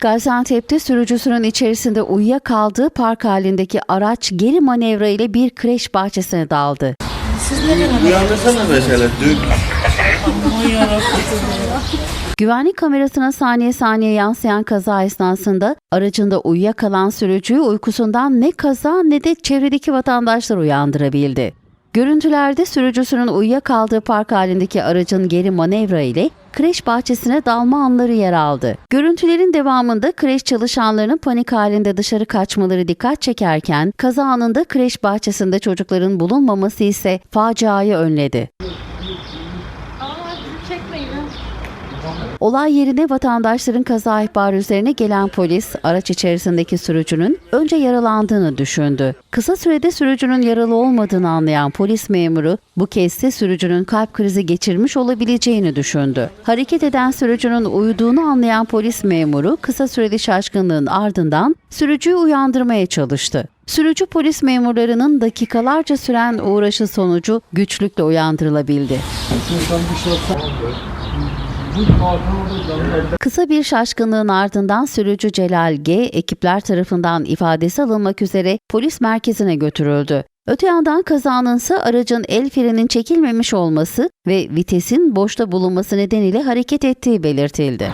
Gaziantep'te sürücüsünün içerisinde uyuyakaldığı park halindeki araç geri manevra ile bir kreş bahçesine daldı. Uyandırsana mesela. Dün Güvenlik kamerasına saniye saniye yansıyan kaza esnasında aracında uyuyakalan sürücüyü uykusundan ne kaza ne de çevredeki vatandaşlar uyandırabildi. Görüntülerde sürücüsünün uyuyakaldığı park halindeki aracın geri manevra ile kreş bahçesine dalma anları yer aldı. Görüntülerin devamında kreş çalışanlarının panik halinde dışarı kaçmaları dikkat çekerken kaza anında kreş bahçesinde çocukların bulunmaması ise faciayı önledi. Olay yerine vatandaşların kaza ihbarı üzerine gelen polis araç içerisindeki sürücünün önce yaralandığını düşündü. Kısa sürede sürücünün yaralı olmadığını anlayan polis memuru bu kez de sürücünün kalp krizi geçirmiş olabileceğini düşündü. Hareket eden sürücünün uyuduğunu anlayan polis memuru kısa süreli şaşkınlığın ardından sürücüyü uyandırmaya çalıştı. Sürücü polis memurlarının dakikalarca süren uğraşı sonucu güçlükle uyandırılabildi. Kısa bir şaşkınlığın ardından sürücü Celal G. ekipler tarafından ifadesi alınmak üzere polis merkezine götürüldü. Öte yandan kazanın ise aracın el frenin çekilmemiş olması ve vitesin boşta bulunması nedeniyle hareket ettiği belirtildi.